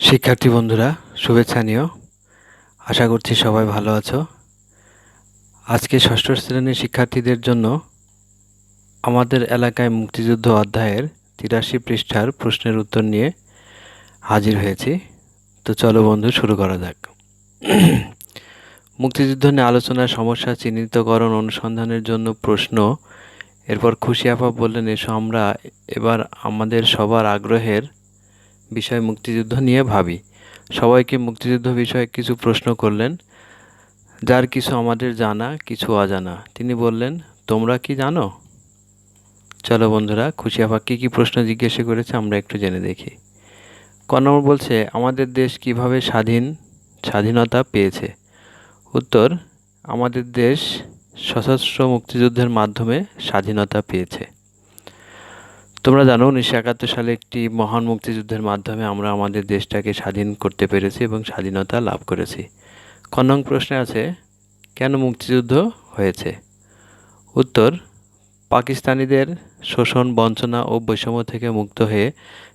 শিক্ষার্থী বন্ধুরা, শুভেচ্ছা নিও। আশা করছি সবাই ভালো আছো। আজকে ষষ্ঠ শ্রেণির শিক্ষার্থীদের জন্য আমাদের এলাকায় মুক্তিযুদ্ধ অধ্যায়ের তিরাশি পৃষ্ঠার প্রশ্নের উত্তর নিয়ে হাজির হয়েছি। তো চলো বন্ধু, শুরু করা যাক। মুক্তিযুদ্ধ নিয়ে আলোচনার সমস্যা, চিহ্নিতকরণ, অনুসন্ধানের জন্য প্রশ্ন, এরপর খুশি আপা বললেন, এসো আমরা এবার আমাদের সবার আগ্রহের বিষয় মুক্তিযুদ্ধ নিয়ে ভাবি। সবাইকে মুক্তিযুদ্ধ বিষয়ে কিছু প্রশ্ন করলেন। যার কিছু আমাদের জানা, কিছু অজানা। তিনি বললেন, তোমরা কি জানো? চলো বন্ধুরা খুশি আপা কী কী প্রশ্ন জিজ্ঞাসা করেছে আমরা একটু জেনে দেখি। ক নম্বর বলছে, আমাদের দেশ কীভাবে স্বাধীন, স্বাধীনতা পেয়েছে? উত্তর, আমাদের দেশ সশস্ত্র মুক্তিযুদ্ধের মাধ্যমে স্বাধীনতা পেয়েছে। তোমরা জানো, উনিশশো একাত্তর সালে একটি মহান মুক্তিযুদ্ধের মাধ্যমে আমরা আমাদের দেশটাকে স্বাধীন করতে পেরেছি এবং স্বাধীনতা লাভ করেছি। কন্নং প্রশ্নে আছে, কেন মুক্তিযুদ্ধ হয়েছে? উত্তর, পাকিস্তানিদের শোষণ, বঞ্চনা ও বৈষম্য থেকে মুক্ত হয়ে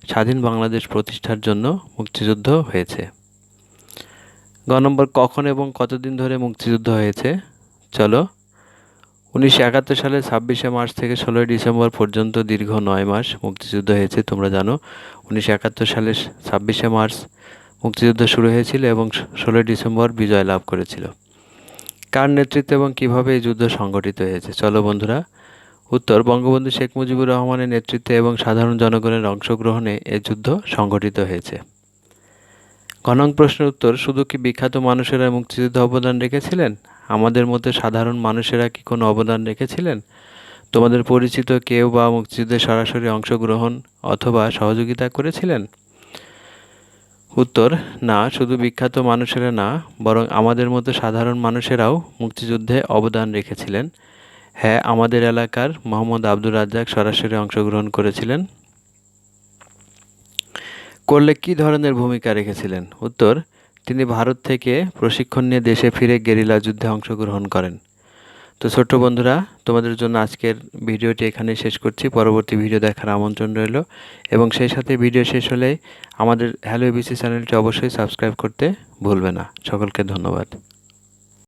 স্বাধীন বাংলাদেশ প্রতিষ্ঠার জন্য মুক্তিযুদ্ধ হয়েছে। গ নম্বর, কখন এবং কতদিন ধরে মুক্তিযুদ্ধ হয়েছে? চলো উনিশশো একাত্তর সালে ছাব্বিশে মার্চ থেকে ষোলোই ডিসেম্বর পর্যন্ত দীর্ঘ নয় মাস মুক্তিযুদ্ধ হয়েছে, তোমরা জানো। উনিশশো একাত্তর সালে ছাব্বিশে মার্চ মুক্তিযুদ্ধ শুরু হয়েছিল এবং ষোলোই ডিসেম্বর বিজয় লাভ করেছিল। কার নেতৃত্বে এবং কীভাবে এই যুদ্ধ সংগঠিত হয়েছে? চলো বন্ধুরা, উত্তর। বঙ্গবন্ধু শেখ মুজিবুর রহমানের নেতৃত্বে এবং সাধারণ জনগণের অংশগ্রহণে এ যুদ্ধ সংগঠিত হয়েছে। ঘনং প্রশ্নের উত্তর, শুধু কি বিখ্যাত মানুষেরা মুক্তিযুদ্ধে অবদান রেখেছিলেন? আমাদের মধ্যে সাধারণ মানুষেরা কি কোনো অবদান রেখেছিলেন? তোমাদের পরিচিত কেউ বা মুক্তিযুদ্ধে সরাসরি অংশগ্রহণ অথবা সহযোগিতা করেছিলেন? উত্তর, না, শুধু বিখ্যাত মানুষেরা না, বরং আমাদের মতো সাধারণ মানুষেরাও মুক্তিযুদ্ধে অবদান রেখেছিলেন। হ্যাঁ আমাদের এলাকার মোহাম্মদ আব্দুর রাজ্জাক সরাসরি অংশগ্রহণ করেছিলেন। করলে কি ধরনের ভূমিকা রেখেছিলেন? উত্তর, তিনি ভারত থেকে প্রশিক্ষণ নিয়ে দেশে ফিরে গেরিলা যুদ্ধে অংশগ্রহণ করেন। তো ছোট্ট বন্ধুরা, তোমাদের জন্য আজকের ভিডিওটি এখানে শেষ করছি। পরবর্তী ভিডিও দেখার আমন্ত্রণ রইল। এবং সেই সাথে ভিডিও শেষ হলে আমাদের হ্যালো এবিসি চ্যানেলটি অবশ্যই সাবস্ক্রাইব করতে ভুলবে না। সকলকে ধন্যবাদ।